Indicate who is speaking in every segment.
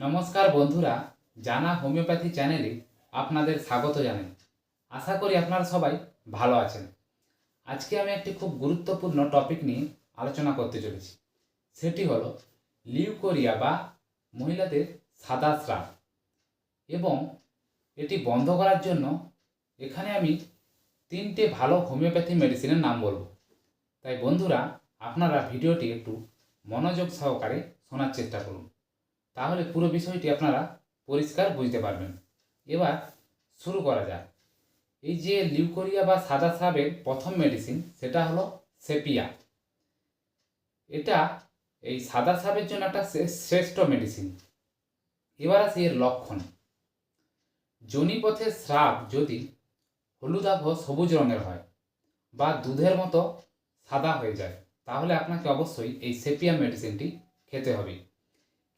Speaker 1: নমস্কার বন্ধুরা, জানা হোমিওপ্যাথি চ্যানেলে আপনাদের স্বাগত জানাই। আশা করি আপনারা সবাই ভালো আছেন। আজকে আমি একটি খুব গুরুত্বপূর্ণ টপিক নিয়ে আলোচনা করতে চলেছি। সেটি হলো লিউকোরিয়া বা মহিলাদের সাদা স্রাব। এবং এটি বন্ধ করার জন্য এখানে আমি তিনটে ভালো হোমিওপ্যাথি মেডিসিনের নাম বলব। তাই বন্ধুরা, আপনারা ভিডিওটি একটু মনোযোগ সহকারে শোনার চেষ্টা করুন। তাহলে পুরো বিষয়টি আপনারা পরিষ্কার বুঝতে পারবেন। এবার শুরু করা যাক। এই যে লিউকোরিয়া বা সাদা স্রাবের প্রথম মেডিসিন সেটা হলো সেপিয়া। এটা এই সাদা স্রাবের জন্য একটা শ্রে- শ্রেষ্ঠ মেডিসিন এবার আসি এর লক্ষণ। জনিপথের স্রাব যদি হলুদাভ সবুজ রঙের হয় বা দুধের মতো সাদা হয়ে যায়, তাহলে আপনাকে অবশ্যই এই সেপিয়া মেডিসিনটি খেতে হবে।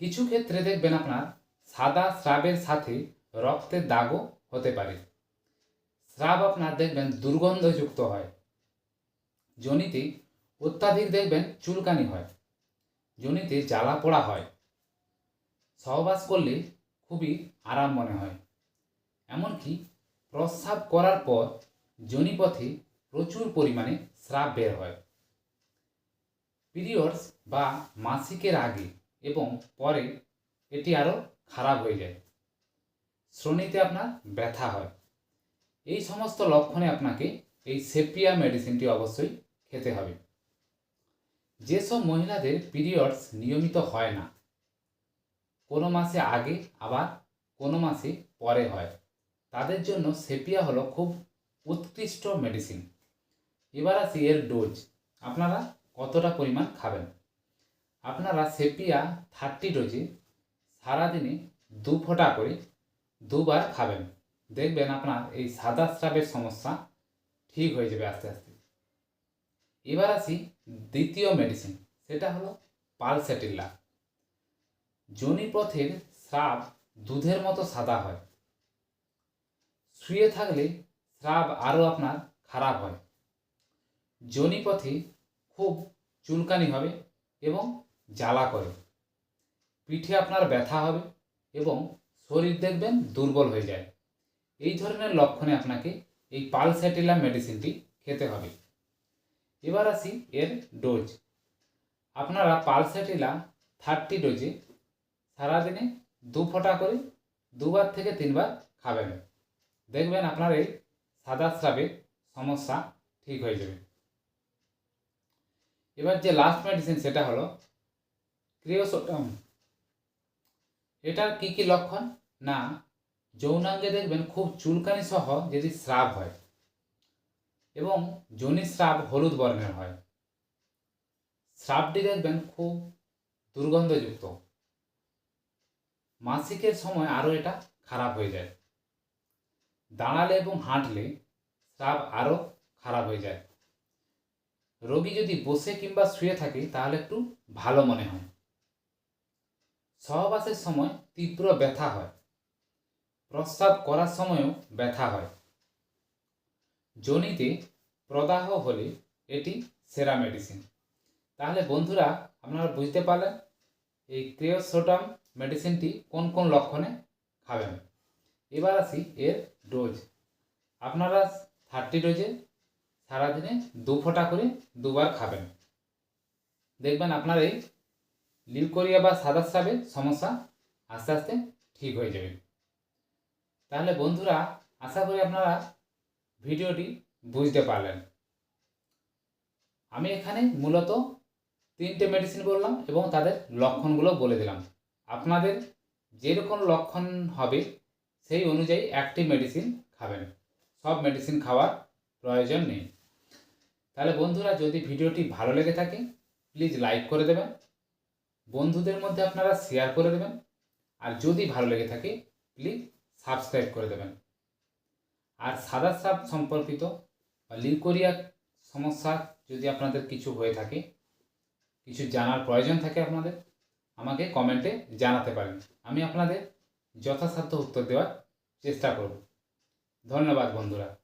Speaker 1: কিছু ক্ষেত্রে দেখবেন আপনার সাদা স্রাবের সাথে রক্তের দাগও হতে পারে। স্রাব আপনার দেখবেন দুর্গন্ধযুক্ত হয়। জনিতে অত্যাধিক দেখবেন চুলকানি হয়। জনিতে জ্বালা পোড়া হয়। সহবাস করলে খুবই আরাম মনে হয়। এমনকি প্রস্রাব করার পর জনিপথে প্রচুর পরিমাণে স্রাব বের হয়। পিরিয়ডস বা মাসিকের আগে এবং পরে এটি আরও খারাপ হয়ে যায়। শ্রোণীতে আপনার ব্যথা হয়। এই সমস্ত লক্ষণে আপনাকে এই সেপিয়া মেডিসিনটি অবশ্যই খেতে হবে। যেসব মহিলাদের পিরিয়ডস নিয়মিত হয় না, কোনো মাসে আগে, আবার কোনো মাসে পরে হয়, তাদের জন্য সেপিয়া হলো খুব উৎকৃষ্ট মেডিসিন। এবার আসি এর ডোজ। আপনারা কতটা পরিমাণ খাবেন? আপনারা সেপিয়া থার্টি ডোজে সারাদিনে দু ফোঁটা করে দুবার খাবেন। দেখবেন আপনার এই সাদা স্রাবের সমস্যা ঠিক হয়ে যাবে আস্তে আস্তে। এবার আসি দ্বিতীয় মেডিসিন সেটা হলো পালসেটিল্লা। জনিপথের স্রাব দুধের মতো সাদা হয়। শুয়ে থাকলে স্রাব আরও আপনার খারাপ হয়। জনিপথে খুব চুলকানি হবে এবং জ্বালা করে। পিঠে আপনার ব্যথা হবে এবং শরীর দেখবেন দুর্বল হয়ে যায়। এই ধরনের লক্ষণে আপনাকে এই পালস্যাটিলা মেডিসিনটি খেতে হবে। এবার আসি এর ডোজ। আপনারা পালস্যাটিলা থার্টি ডোজে সারাদিনে দু ফোঁটা করে দুবার থেকে তিনবার খাবেন। দেখবেন আপনার এই সাদা স্রাবের সমস্যা ঠিক হয়ে যাবে। এবার যে লাস্ট মেডিসিন সেটা হলো ক্রিওসোটাম এটার কি কি লক্ষণ? না, যৌনাঙ্গে দেখবেন খুব চুলকানি সহ যদি স্রাব হয় এবং যোনি স্রাব হলুদ বর্ণের হয়। স্রাবটি দেখবেন খুব দুর্গন্ধযুক্ত। মাসিকের সময় আরও এটা খারাপ হয়ে যায়। দাঁড়ালে এবং হাঁটলে স্রাব আরও খারাপ হয়ে যায়। রোগী যদি বসে কিংবা শুয়ে থাকে তাহলে একটু ভালো মনে হয়। সহবাসের সময় তীব্র ব্যথা হয়। প্রস্রাব করার সময়ও ব্যথা হয়। জনিতে প্রদাহ হলে এটি সেরা মেডিসিন তাহলে বন্ধুরা, আপনারা বুঝতে পারলেন এই ক্রিওসোটাম মেডিসিনটি কোন কোন লক্ষণে খাবেন। এবার আসি এর ডোজ আপনারা থার্টি ডোজে সারাদিনে দু ফোঁটা করে দুবার খাবেন। দেখবেন আপনার এই লিউকোরিয়া বা সাদা স্রাবের সমস্যা আস্তে আস্তে ঠিক হয়ে যাবে। তাহলে বন্ধুরা, আশা করি আপনারা ভিডিওটি বুঝতে পারলেন। আমি এখানে মূলত তিনটে মেডিসিন বললাম এবং তাদের লক্ষণগুলো বলে দিলাম। আপনাদের যেরকম লক্ষণ হবে, সেই অনুযায়ী একটি মেডিসিন খাবেন। সব মেডিসিন খাওয়ার প্রয়োজন নেই। তাহলে বন্ধুরা, যদি ভিডিওটি ভালো লেগে থাকে প্লিজ লাইক করে দেবেন। বন্ধুদের মধ্যে আপনারা শেয়ার করে দেবেন। আর যদি ভালো লেগে থাকে প্লিজ সাবস্ক্রাইব করে দেবেন। আর সাদা সাপ সম্পর্কিত বা লিউকোরিয়া সমস্যা যদি আপনাদের কিছু হয়ে থাকে, কিছু জানার প্রয়োজন থাকে আপনাদের, আমাকে কমেন্টে জানাতে পারেন। আমি আপনাদের যথাসাধ্য উত্তর দেওয়ার চেষ্টা করব। ধন্যবাদ বন্ধুরা।